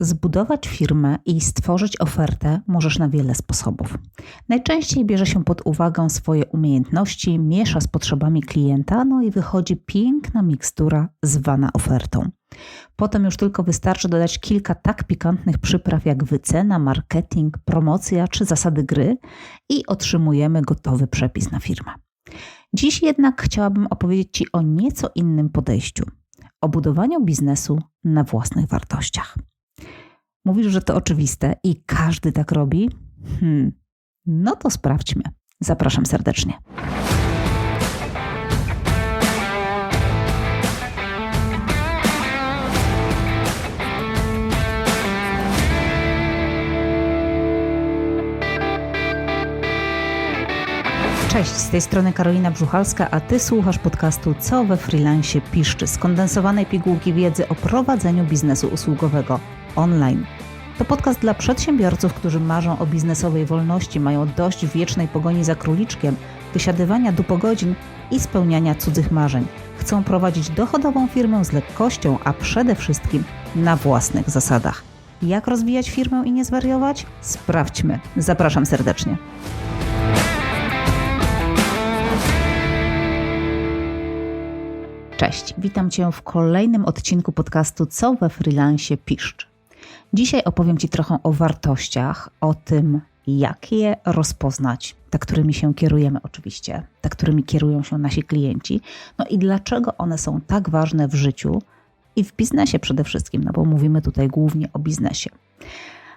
Zbudować firmę i stworzyć ofertę możesz na wiele sposobów. Najczęściej bierze się pod uwagę swoje umiejętności, miesza z potrzebami klienta, no i wychodzi piękna mikstura zwana ofertą. Potem już tylko wystarczy dodać kilka tak pikantnych przypraw jak wycena, marketing, promocja czy zasady gry i otrzymujemy gotowy przepis na firmę. Dziś jednak chciałabym opowiedzieć Ci o nieco innym podejściu o budowaniu biznesu na własnych wartościach. Mówisz, że to oczywiste i każdy tak robi? Hmm. No to sprawdźmy. Zapraszam serdecznie. Cześć, z tej strony Karolina Brzuchalska, a Ty słuchasz podcastu Co we freelancie piszczy, skondensowanej pigułki wiedzy o prowadzeniu biznesu usługowego online. To podcast dla przedsiębiorców, którzy marzą o biznesowej wolności, mają dość wiecznej pogoni za króliczkiem, wysiadywania dupogodzin i spełniania cudzych marzeń. Chcą prowadzić dochodową firmę z lekkością, a przede wszystkim na własnych zasadach. Jak rozwijać firmę i nie zwariować? Sprawdźmy. Zapraszam serdecznie. Cześć, witam Cię w kolejnym odcinku podcastu Co we freelancie piszcz. Dzisiaj opowiem Ci trochę o wartościach, o tym, jak je rozpoznać, te, którymi się kierujemy oczywiście, te, którymi kierują się nasi klienci, no i dlaczego one są tak ważne w życiu i w biznesie przede wszystkim, no bo mówimy tutaj głównie o biznesie.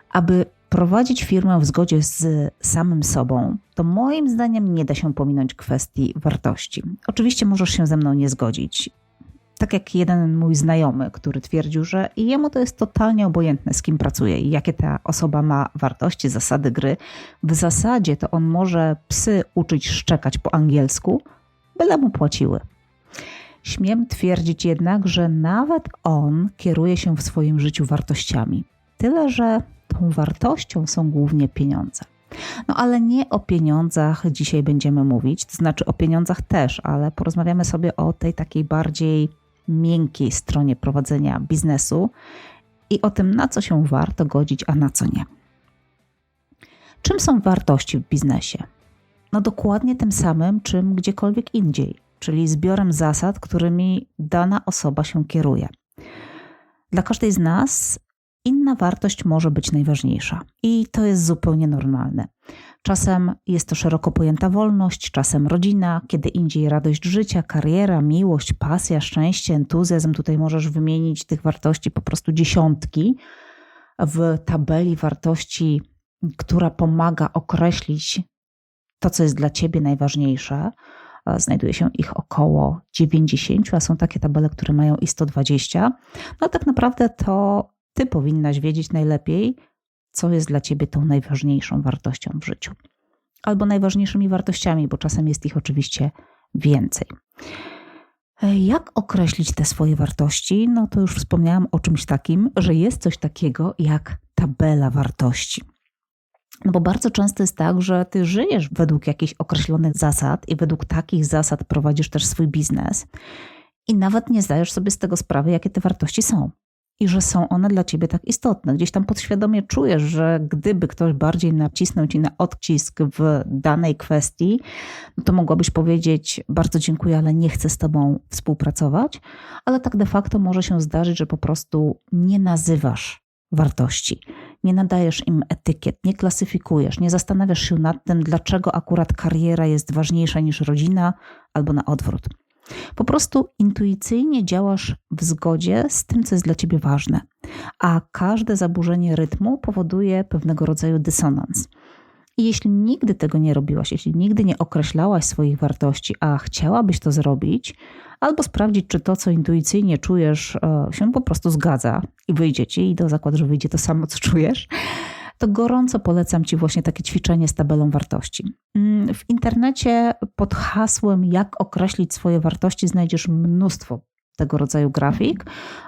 Aby prowadzić firmę w zgodzie z samym sobą, to moim zdaniem nie da się pominąć kwestii wartości. Oczywiście możesz się ze mną nie zgodzić. Tak jak jeden mój znajomy, który twierdził, że jemu to jest totalnie obojętne, z kim pracuje i jakie ta osoba ma wartości, zasady gry. W zasadzie to on może psy uczyć szczekać po angielsku, byle mu płaciły. Śmiem twierdzić jednak, że nawet on kieruje się w swoim życiu wartościami. Tyle, że tą wartością są głównie pieniądze. No ale nie o pieniądzach dzisiaj będziemy mówić, to znaczy o pieniądzach też, ale porozmawiamy sobie o tej takiej bardziej miękkiej stronie prowadzenia biznesu i o tym, na co się warto godzić, a na co nie. Czym są wartości w biznesie? No dokładnie tym samym, czym gdziekolwiek indziej, czyli zbiorem zasad, którymi dana osoba się kieruje. Dla każdej z nas inna wartość może być najważniejsza i to jest zupełnie normalne. Czasem jest to szeroko pojęta wolność, czasem rodzina, kiedy indziej radość życia, kariera, miłość, pasja, szczęście, entuzjazm. Tutaj możesz wymienić tych wartości po prostu dziesiątki w tabeli wartości, która pomaga określić to, co jest dla ciebie najważniejsze. Znajduje się ich około 90, a są takie tabele, które mają i 120. No tak naprawdę to ty powinnaś wiedzieć najlepiej, co jest dla ciebie tą najważniejszą wartością w życiu. Albo najważniejszymi wartościami, bo czasem jest ich oczywiście więcej. Jak określić te swoje wartości? No to już wspomniałam o czymś takim, że jest coś takiego jak tabela wartości. No bo bardzo często jest tak, że ty żyjesz według jakichś określonych zasad i według takich zasad prowadzisz też swój biznes i nawet nie zdajesz sobie z tego sprawy, jakie te wartości są i że są one dla ciebie tak istotne. Gdzieś tam podświadomie czujesz, że gdyby ktoś bardziej nacisnął ci na odcisk w danej kwestii, no to mogłabyś powiedzieć: Bardzo dziękuję, ale nie chcę z tobą współpracować. Ale tak de facto może się zdarzyć, że po prostu nie nazywasz wartości, nie nadajesz im etykiet, nie klasyfikujesz, nie zastanawiasz się nad tym, dlaczego akurat kariera jest ważniejsza niż rodzina, albo na odwrót. Po prostu intuicyjnie działasz w zgodzie z tym, co jest dla ciebie ważne, a każde zaburzenie rytmu powoduje pewnego rodzaju dysonans. I jeśli nigdy tego nie robiłaś, jeśli nigdy nie określałaś swoich wartości, a chciałabyś to zrobić, albo sprawdzić, czy to, co intuicyjnie czujesz, e, się po prostu zgadza i wyjdzie ci, i do zakładu, że wyjdzie to samo, co czujesz, to gorąco polecam Ci właśnie takie ćwiczenie z tabelą wartości. Mm, w internecie pod hasłem Jak określić swoje wartości znajdziesz mnóstwo tego rodzaju grafik.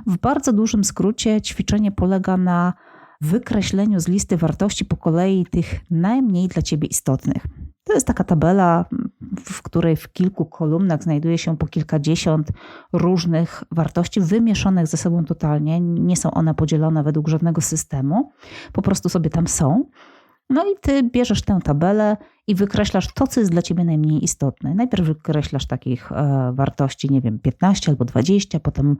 W bardzo dużym skrócie ćwiczenie polega na wykreśleniu z listy wartości po kolei tych najmniej dla Ciebie istotnych. To jest taka tabela, w której w kilku kolumnach znajduje się po kilkadziesiąt różnych wartości, wymieszonych ze sobą totalnie. Nie są one podzielone według żadnego systemu, po prostu sobie tam są. No i ty bierzesz tę tabelę i wykreślasz to, co jest dla ciebie najmniej istotne. Najpierw wykreślasz takich e, wartości, nie wiem, 15 albo 20, potem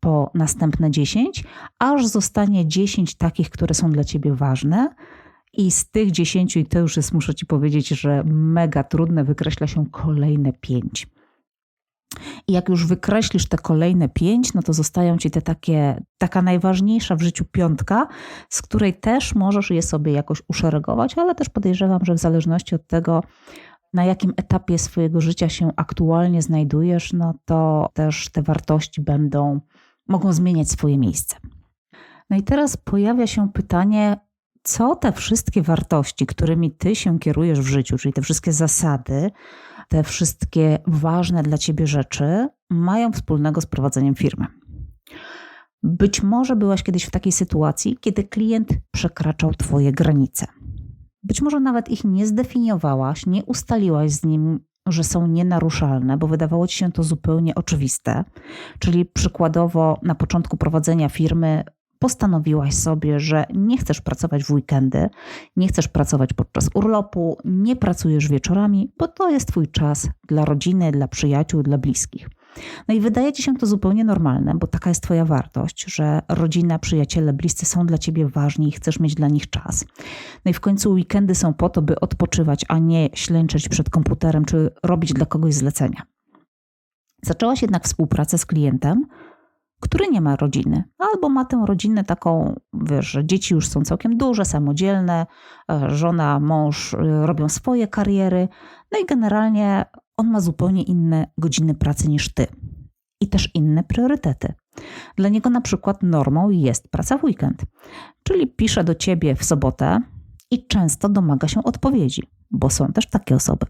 po następne 10, aż zostanie 10 takich, które są dla ciebie ważne. I z tych 10, i to już jest, muszę ci powiedzieć, że mega trudne, wykreśla się kolejne 5. I jak już wykreślisz te kolejne pięć, no to zostają ci te takie, taka najważniejsza w życiu piątka, z której też możesz je sobie jakoś uszeregować, ale też podejrzewam, że w zależności od tego, na jakim etapie swojego życia się aktualnie znajdujesz, no to też te wartości będą, mogą zmieniać swoje miejsce. No i teraz pojawia się pytanie, co te wszystkie wartości, którymi ty się kierujesz w życiu, czyli te wszystkie zasady, te wszystkie ważne dla ciebie rzeczy mają wspólnego z prowadzeniem firmy. Być może byłaś kiedyś w takiej sytuacji, kiedy klient przekraczał Twoje granice. Być może nawet ich nie zdefiniowałaś, nie ustaliłaś z nim, że są nienaruszalne, bo wydawało Ci się to zupełnie oczywiste. Czyli przykładowo na początku prowadzenia firmy postanowiłaś sobie, że nie chcesz pracować w weekendy, nie chcesz pracować podczas urlopu, nie pracujesz wieczorami, bo to jest Twój czas dla rodziny, dla przyjaciół, dla bliskich. No i wydaje Ci się to zupełnie normalne, bo taka jest Twoja wartość, że rodzina, przyjaciele, bliscy są dla Ciebie ważni i chcesz mieć dla nich czas. No i w końcu weekendy są po to, by odpoczywać, a nie ślęczeć przed komputerem czy robić dla kogoś zlecenia. Zaczęłaś jednak współpracę z klientem, który nie ma rodziny, albo ma tę rodzinę taką, wiesz, że dzieci już są całkiem duże, samodzielne, e, żona, mąż e, robią swoje kariery, no i generalnie on ma zupełnie inne godziny pracy niż ty i też inne priorytety. Dla niego na przykład normą jest praca w weekend, czyli pisze do ciebie w sobotę i często domaga się odpowiedzi, bo są też takie osoby.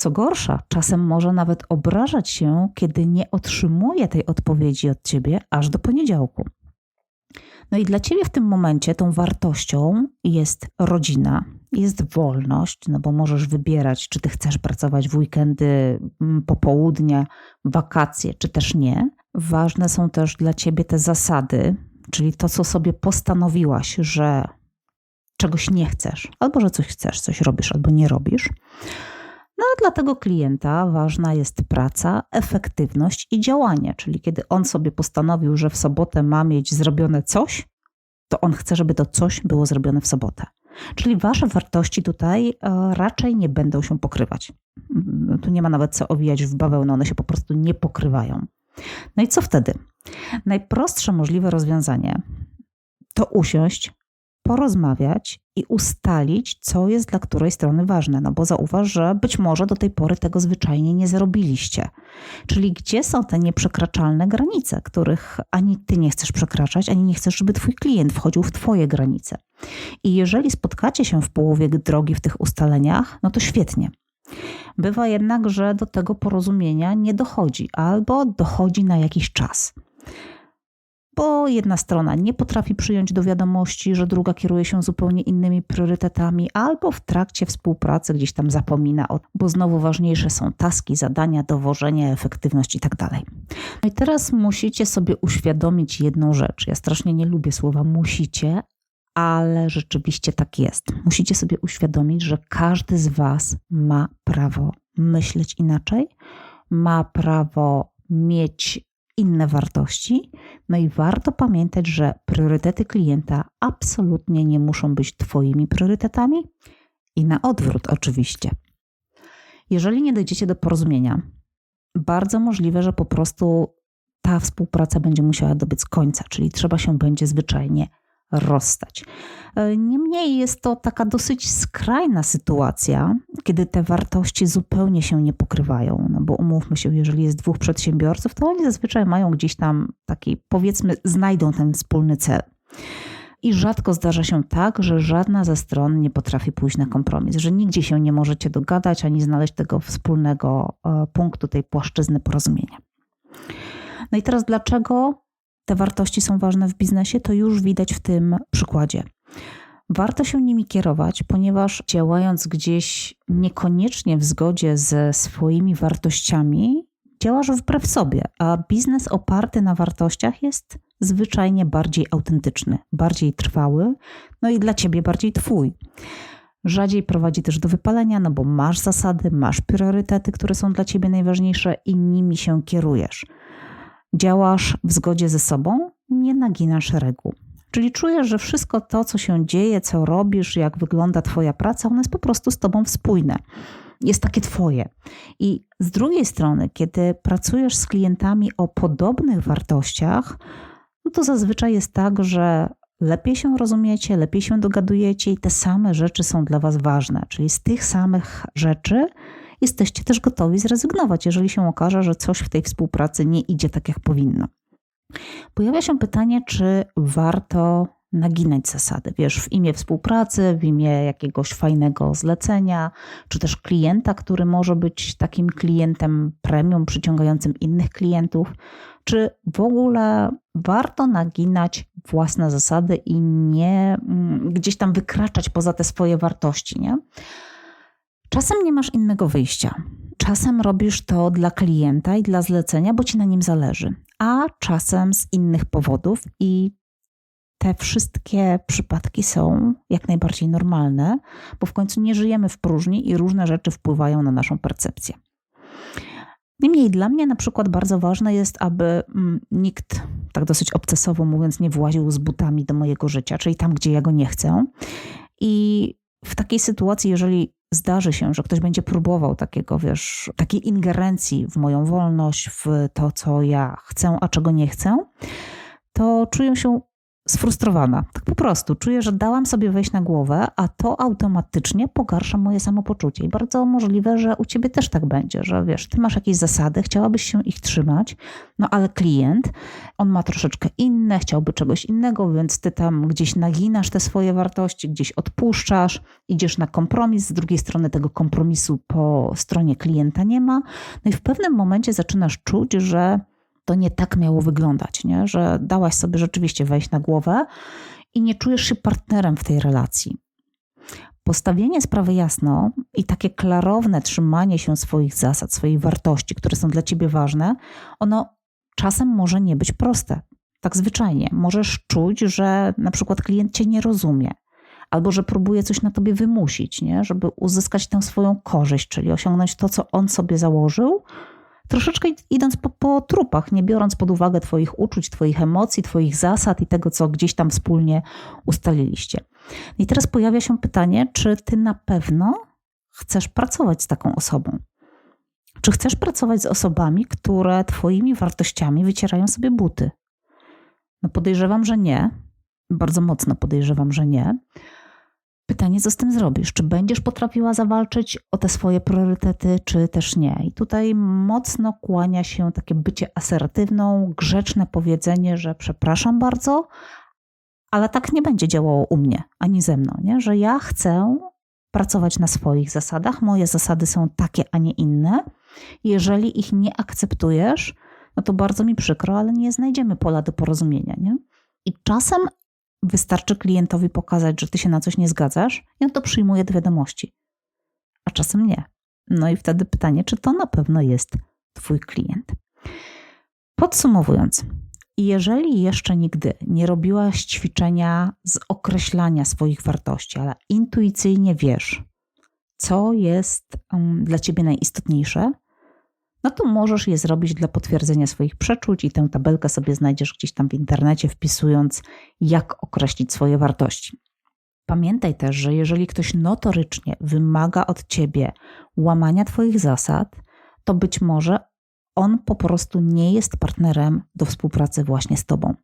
Co gorsza, czasem może nawet obrażać się, kiedy nie otrzymuje tej odpowiedzi od ciebie aż do poniedziałku. No i dla ciebie w tym momencie tą wartością jest rodzina, jest wolność, no bo możesz wybierać, czy ty chcesz pracować w weekendy, popołudnie, wakacje, czy też nie. Ważne są też dla ciebie te zasady, czyli to, co sobie postanowiłaś, że czegoś nie chcesz, albo że coś chcesz, coś robisz, albo nie robisz. No dla tego klienta ważna jest praca, efektywność i działanie, czyli kiedy on sobie postanowił, że w sobotę ma mieć zrobione coś, to on chce, żeby to coś było zrobione w sobotę. Czyli wasze wartości tutaj e, raczej nie będą się pokrywać. Mm, tu nie ma nawet co owijać w bawełnę, one się po prostu nie pokrywają. No i co wtedy? Najprostsze możliwe rozwiązanie to usiąść, porozmawiać i ustalić, co jest dla której strony ważne. No bo zauważ, że być może do tej pory tego zwyczajnie nie zrobiliście. Czyli gdzie są te nieprzekraczalne granice, których ani ty nie chcesz przekraczać, ani nie chcesz, żeby twój klient wchodził w twoje granice. I jeżeli spotkacie się w połowie drogi w tych ustaleniach, no to świetnie. Bywa jednak, że do tego porozumienia nie dochodzi albo dochodzi na jakiś czas bo jedna strona nie potrafi przyjąć do wiadomości, że druga kieruje się zupełnie innymi priorytetami, albo w trakcie współpracy gdzieś tam zapomina, o, bo znowu ważniejsze są taski, zadania, dowożenie, efektywność itd. Tak no i teraz musicie sobie uświadomić jedną rzecz. Ja strasznie nie lubię słowa musicie, ale rzeczywiście tak jest. Musicie sobie uświadomić, że każdy z Was ma prawo myśleć inaczej, ma prawo mieć inne wartości. No i warto pamiętać, że priorytety klienta absolutnie nie muszą być Twoimi priorytetami i na odwrót, oczywiście. Jeżeli nie dojdziecie do porozumienia, bardzo możliwe, że po prostu ta współpraca będzie musiała dobyć końca, czyli trzeba się będzie zwyczajnie rozstać. E, niemniej jest to taka dosyć skrajna sytuacja, kiedy te wartości zupełnie się nie pokrywają. No bo umówmy się, jeżeli jest dwóch przedsiębiorców, to oni zazwyczaj mają gdzieś tam taki, powiedzmy, znajdą ten wspólny cel. I rzadko zdarza się tak, że żadna ze stron nie potrafi pójść na kompromis, że nigdzie się nie możecie dogadać ani znaleźć tego wspólnego e, punktu, tej płaszczyzny porozumienia. No i teraz dlaczego te wartości są ważne w biznesie, to już widać w tym przykładzie. Warto się nimi kierować, ponieważ działając gdzieś niekoniecznie w zgodzie ze swoimi wartościami, działasz wbrew sobie, a biznes oparty na wartościach jest zwyczajnie bardziej autentyczny, bardziej trwały, no i dla ciebie bardziej twój. Rzadziej prowadzi też do wypalenia, no bo masz zasady, masz priorytety, które są dla ciebie najważniejsze i nimi się kierujesz. Działasz w zgodzie ze sobą, nie naginasz reguł. Czyli czujesz, że wszystko to, co się dzieje, co robisz, jak wygląda Twoja praca, ono jest po prostu z Tobą spójne. Jest takie Twoje. I z drugiej strony, kiedy pracujesz z klientami o podobnych wartościach, no to zazwyczaj jest tak, że lepiej się rozumiecie, lepiej się dogadujecie i te same rzeczy są dla Was ważne. Czyli z tych samych rzeczy jesteście też gotowi zrezygnować, jeżeli się okaże, że coś w tej współpracy nie idzie tak, jak powinno. Pojawia się pytanie, czy warto naginać zasady, wiesz, w imię współpracy, w imię jakiegoś fajnego zlecenia, czy też klienta, który może być takim klientem premium, przyciągającym innych klientów, czy w ogóle warto naginać własne zasady i nie mm, gdzieś tam wykraczać poza te swoje wartości, nie? Czasem nie masz innego wyjścia. Czasem robisz to dla klienta i dla zlecenia, bo ci na nim zależy, a czasem z innych powodów i te wszystkie przypadki są jak najbardziej normalne, bo w końcu nie żyjemy w próżni i różne rzeczy wpływają na naszą percepcję. Niemniej dla mnie na przykład bardzo ważne jest, aby mm, nikt, tak dosyć obcesowo mówiąc, nie właził z butami do mojego życia, czyli tam, gdzie ja go nie chcę. I w takiej sytuacji, jeżeli zdarzy się, że ktoś będzie próbował takiego, wiesz, takiej ingerencji w moją wolność, w to, co ja chcę, a czego nie chcę, to czuję się sfrustrowana. Tak po prostu. Czuję, że dałam sobie wejść na głowę, a to automatycznie pogarsza moje samopoczucie. I bardzo możliwe, że u ciebie też tak będzie, że wiesz, ty masz jakieś zasady, chciałabyś się ich trzymać, no ale klient, on ma troszeczkę inne, chciałby czegoś innego, więc ty tam gdzieś naginasz te swoje wartości, gdzieś odpuszczasz, idziesz na kompromis, z drugiej strony tego kompromisu po stronie klienta nie ma. No i w pewnym momencie zaczynasz czuć, że to nie tak miało wyglądać, nie? że dałaś sobie rzeczywiście wejść na głowę i nie czujesz się partnerem w tej relacji. Postawienie sprawy jasno i takie klarowne trzymanie się swoich zasad, swoich wartości, które są dla ciebie ważne, ono czasem może nie być proste. Tak zwyczajnie. Możesz czuć, że na przykład klient cię nie rozumie, albo że próbuje coś na tobie wymusić, nie? żeby uzyskać tę swoją korzyść, czyli osiągnąć to, co on sobie założył, troszeczkę idąc po, po trupach, nie biorąc pod uwagę Twoich uczuć, Twoich emocji, Twoich zasad i tego, co gdzieś tam wspólnie ustaliliście. I teraz pojawia się pytanie, czy Ty na pewno chcesz pracować z taką osobą? Czy chcesz pracować z osobami, które Twoimi wartościami wycierają sobie buty? No podejrzewam, że nie. Bardzo mocno podejrzewam, że nie. Pytanie, co z tym zrobisz? Czy będziesz potrafiła zawalczyć o te swoje priorytety, czy też nie? I tutaj mocno kłania się takie bycie asertywną, grzeczne powiedzenie, że przepraszam bardzo, ale tak nie będzie działało u mnie ani ze mną, nie? że ja chcę pracować na swoich zasadach. Moje zasady są takie, a nie inne. Jeżeli ich nie akceptujesz, no to bardzo mi przykro, ale nie znajdziemy pola do porozumienia. Nie? I czasem Wystarczy klientowi pokazać, że ty się na coś nie zgadzasz, i on to przyjmuje do wiadomości. A czasem nie. No i wtedy pytanie, czy to na pewno jest twój klient. Podsumowując, jeżeli jeszcze nigdy nie robiłaś ćwiczenia z określania swoich wartości, ale intuicyjnie wiesz, co jest um, dla ciebie najistotniejsze, no to możesz je zrobić dla potwierdzenia swoich przeczuć i tę tabelkę sobie znajdziesz gdzieś tam w internecie, wpisując, jak określić swoje wartości. Pamiętaj też, że jeżeli ktoś notorycznie wymaga od ciebie łamania Twoich zasad, to być może on po prostu nie jest partnerem do współpracy właśnie z Tobą.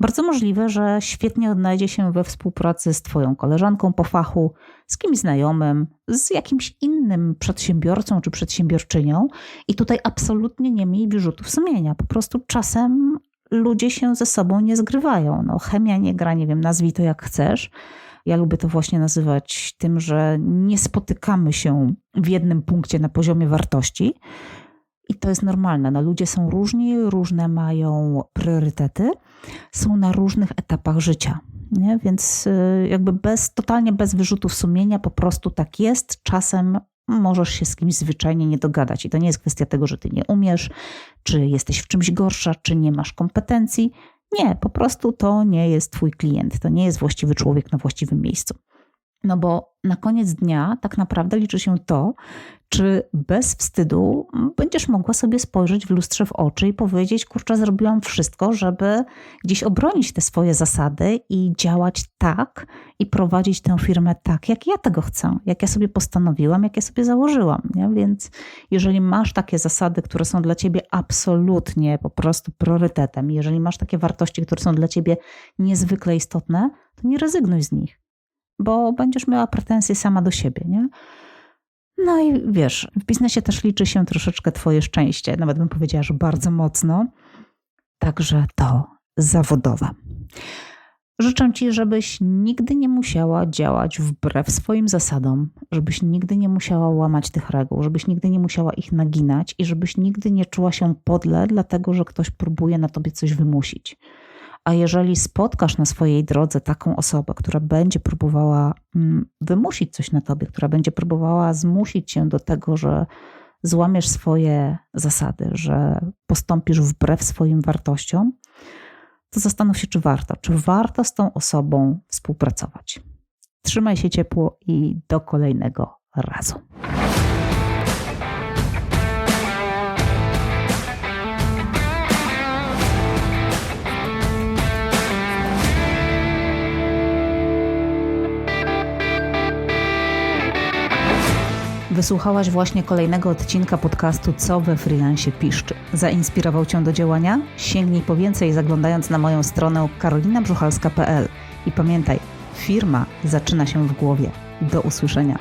Bardzo możliwe, że świetnie odnajdzie się we współpracy z Twoją koleżanką po fachu, z kimś znajomym, z jakimś innym przedsiębiorcą czy przedsiębiorczynią, i tutaj absolutnie nie miej wyrzutów sumienia. Po prostu czasem ludzie się ze sobą nie zgrywają. No, chemia nie gra, nie wiem, nazwij to jak chcesz. Ja lubię to właśnie nazywać tym, że nie spotykamy się w jednym punkcie na poziomie wartości. I to jest normalne. No, ludzie są różni, różne mają priorytety, są na różnych etapach życia. Nie? Więc y, jakby bez, totalnie bez wyrzutów sumienia, po prostu tak jest. Czasem możesz się z kimś zwyczajnie nie dogadać. I to nie jest kwestia tego, że ty nie umiesz, czy jesteś w czymś gorsza, czy nie masz kompetencji. Nie, po prostu to nie jest twój klient, to nie jest właściwy człowiek na właściwym miejscu. No bo na koniec dnia tak naprawdę liczy się to, czy bez wstydu będziesz mogła sobie spojrzeć w lustrze w oczy i powiedzieć: Kurczę, zrobiłam wszystko, żeby gdzieś obronić te swoje zasady i działać tak i prowadzić tę firmę tak, jak ja tego chcę, jak ja sobie postanowiłam, jak ja sobie założyłam. Nie? Więc jeżeli masz takie zasady, które są dla ciebie absolutnie po prostu priorytetem, jeżeli masz takie wartości, które są dla ciebie niezwykle istotne, to nie rezygnuj z nich bo będziesz miała pretensje sama do siebie, nie? No i wiesz, w biznesie też liczy się troszeczkę Twoje szczęście, nawet bym powiedziała, że bardzo mocno. Także to zawodowe. Życzę Ci, żebyś nigdy nie musiała działać wbrew swoim zasadom, żebyś nigdy nie musiała łamać tych reguł, żebyś nigdy nie musiała ich naginać i żebyś nigdy nie czuła się podle, dlatego że ktoś próbuje na Tobie coś wymusić. A jeżeli spotkasz na swojej drodze taką osobę, która będzie próbowała mm, wymusić coś na tobie, która będzie próbowała zmusić cię do tego, że złamiesz swoje zasady, że postąpisz wbrew swoim wartościom, to zastanów się, czy warto, czy warto z tą osobą współpracować. Trzymaj się ciepło i do kolejnego razu. Wysłuchałaś właśnie kolejnego odcinka podcastu Co we freelancie piszczy. Zainspirował Cię do działania? Sięgnij po więcej zaglądając na moją stronę karolinabrzuchalska.pl i pamiętaj, firma zaczyna się w głowie. Do usłyszenia.